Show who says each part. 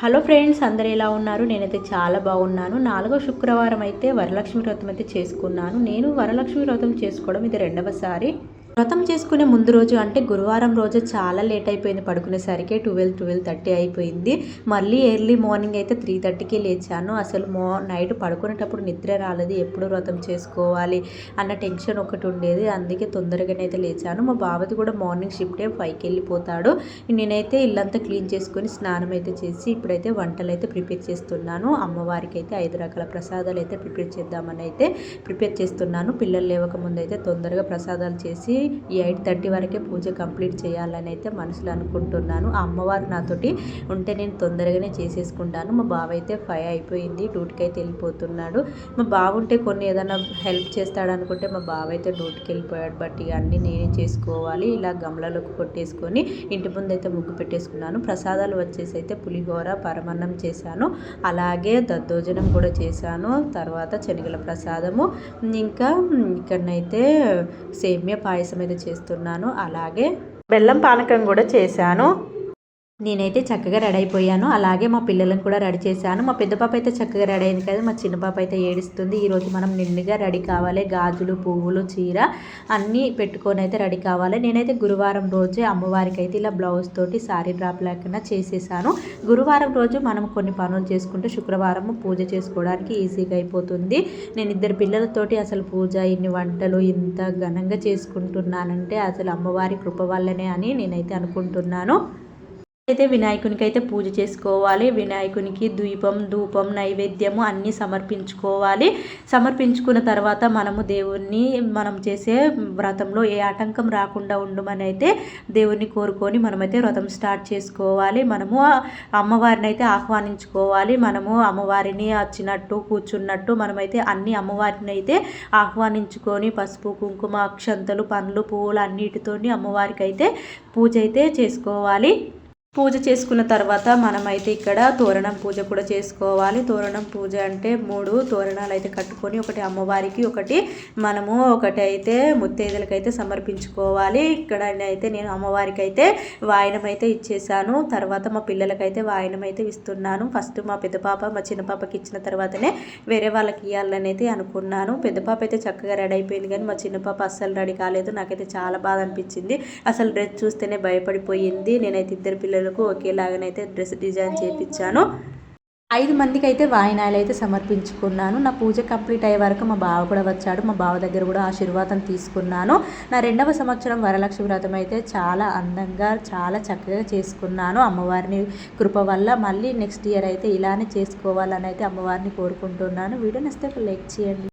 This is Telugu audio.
Speaker 1: హలో ఫ్రెండ్స్ అందరు ఎలా ఉన్నారు? నేనైతే చాలా బాగున్నాను. నాలుగో శుక్రవారం అయితే వరలక్ష్మి వ్రతం అయితే చేసుకున్నాను. నేను వరలక్ష్మి వ్రతం చేసుకోవడం ఇది రెండవసారి. వ్రతం చేసుకునే ముందు రోజు అంటే గురువారం రోజు చాలా లేట్ అయిపోయింది పడుకునేసరికి. ట్వెల్వ్ ట్వెల్వ్ థర్టీ అయిపోయింది. మళ్ళీ ఎర్లీ మార్నింగ్ అయితే త్రీ థర్టీకి లేచాను. అసలు మో నైట్ పడుకునేటప్పుడు నిద్ర రాలేదు. ఎప్పుడు వ్రతం చేసుకోవాలి అన్న టెన్షన్ ఒకటి ఉండేది. అందుకే తొందరగానే అయితే లేచాను. మా బావది కూడా మార్నింగ్ షిఫ్టే ఫైవ్కి వెళ్ళిపోతాడు. నేనైతే ఇల్లంతా క్లీన్ చేసుకొని స్నానం అయితే చేసి ఇప్పుడైతే వంటలు అయితే ప్రిపేర్ చేస్తున్నాను. అమ్మవారికి అయితే ఐదు రకాల ప్రసాదాలు అయితే ప్రిపేర్ చేద్దామని అయితే ప్రిపేర్ చేస్తున్నాను. పిల్లలు లేవక ముందు అయితే తొందరగా ప్రసాదాలు చేసి ఈ ఎయిట్ థర్టీ వరకే పూజ కంప్లీట్ చేయాలని అయితే మనసులో అనుకుంటున్నాను. ఆ అమ్మవారు నాతోటి ఉంటే నేను తొందరగానే చేసేసుకుంటాను. మా బావ అయితే ఫైవ్ అయిపోయింది డ్యూటీకి అయితే వెళ్ళిపోతున్నాడు. మా బావుంటే కొన్ని ఏదైనా హెల్ప్ చేస్తాడు అనుకుంటే మా బావ అయితే డ్యూటీకి వెళ్ళిపోయాడు. బట్ ఇవన్నీ నేనే చేసుకోవాలి. ఇలా గమలలోకి కొట్టేసుకొని ఇంటి ముందు అయితే ముగ్గు పెట్టేసుకున్నాను. ప్రసాదాలు వచ్చేసి అయితే పులిహోర పరమన్నం చేశాను. అలాగే దద్దోజనం కూడా చేశాను. తర్వాత శనగల ప్రసాదము. ఇంకా ఇక్కడనైతే సేమ్య పాయసం అయితే చేస్తున్నాను. అలాగే బెల్లం పానకం కూడా చేశాను. నేనైతే చక్కగా రెడీ అయిపోయాను. అలాగే మా పిల్లలను కూడా రెడీ చేశాను. మా పెద్ద పాప అయితే చక్కగా రెడీ అయింది కదా. మా చిన్న పాప అయితే ఏడుస్తుంది. ఈరోజు మనం నిండుగా రెడీ కావాలి. గాజులు పువ్వులు చీర అన్నీ పెట్టుకొని అయితే రెడీ కావాలి. నేనైతే గురువారం రోజే అమ్మవారికి అయితే ఇలా బ్లౌజ్ తోటి శారీ డ్రాప్ లేకుండా చేసేసాను. గురువారం రోజు మనం కొన్ని పనులు చేసుకుంటే శుక్రవారం పూజ చేసుకోవడానికి ఈజీగా అయిపోతుంది. నేను ఇద్దరు పిల్లలతోటి అసలు పూజ ఇన్ని వంటలు ఇంత ఘనంగా చేసుకుంటున్నానంటే అసలు అమ్మవారి కృప వల్లనే అని నేనైతే అనుకుంటున్నాను. అయితే వినాయకునికి అయితే పూజ చేసుకోవాలి. వినాయకునికి దీపం ధూపం నైవేద్యము అన్నీ సమర్పించుకోవాలి. సమర్పించుకున్న తర్వాత మనము దేవుణ్ణి మనం చేసే వ్రతంలో ఏ ఆటంకం రాకుండా ఉండమని అయితే దేవుణ్ణి కోరుకొని మనమైతే వ్రతం స్టార్ట్ చేసుకోవాలి. మనము అమ్మవారిని అయితే ఆహ్వానించుకోవాలి. మనము అమ్మవారిని వచ్చినట్టు కూర్చున్నట్టు మనమైతే అన్ని అమ్మవారిని అయితే ఆహ్వానించుకొని పసుపు కుంకుమ అక్షంతలు పండ్లు పువ్వులు అన్నిటితోని అమ్మవారికి అయితే పూజ అయితే చేసుకోవాలి. పూజ చేసుకున్న తర్వాత మనమైతే ఇక్కడ తోరణం పూజ కూడా చేసుకోవాలి. తోరణం పూజ అంటే మూడు తోరణాలు అయితే కట్టుకొని ఒకటి అమ్మవారికి ఒకటి మనము ఒకటి అయితే ముత్తైదులకైతే సమర్పించుకోవాలి. ఇక్కడ అయితే నేను అమ్మవారికి అయితే వాయనం అయితే ఇచ్చేసాను. తర్వాత మా పిల్లలకైతే వాయనం అయితే ఇస్తున్నాను. ఫస్ట్ మా పెద్ద పాప మా చిన్న పాపకి ఇచ్చిన తర్వాతనే వేరే వాళ్ళకి ఇవ్వాలని అయితే అనుకున్నాను. పెద్ద పాప అయితే చక్కగా రెడీ అయిపోయింది కానీ మా చిన్న పాప అస్సలు రెడీ కాలేదు. నాకైతే చాలా బాధ అనిపించింది. అసలు డ్రెస్ చూస్తేనే భయపడిపోయింది. నేనైతే ఇద్దరు పిల్లలు పిల్లలకు ఒకేలాగానైతే డ్రెస్ డిజైన్ చేయించాను ఐదు మందికి అయితే వాయినాలు అయితే సమర్పించుకున్నాను. నా పూజ కంప్లీట్ అయ్యే వరకు మా బావ కూడా వచ్చాడు. మా బావ దగ్గర కూడా ఆశీర్వాదం తీసుకున్నాను. నా రెండవ సంవత్సరం వరలక్ష్మి వ్రతం అయితే చాలా అందంగా చాలా చక్కగా చేసుకున్నాను. అమ్మవారిని కృప వల్ల మళ్ళీ నెక్స్ట్ ఇయర్ అయితే ఇలానే చేసుకోవాలని అయితే అమ్మవారిని కోరుకుంటున్నాను. వీడియో నచ్చితే లైక్ చేయండి.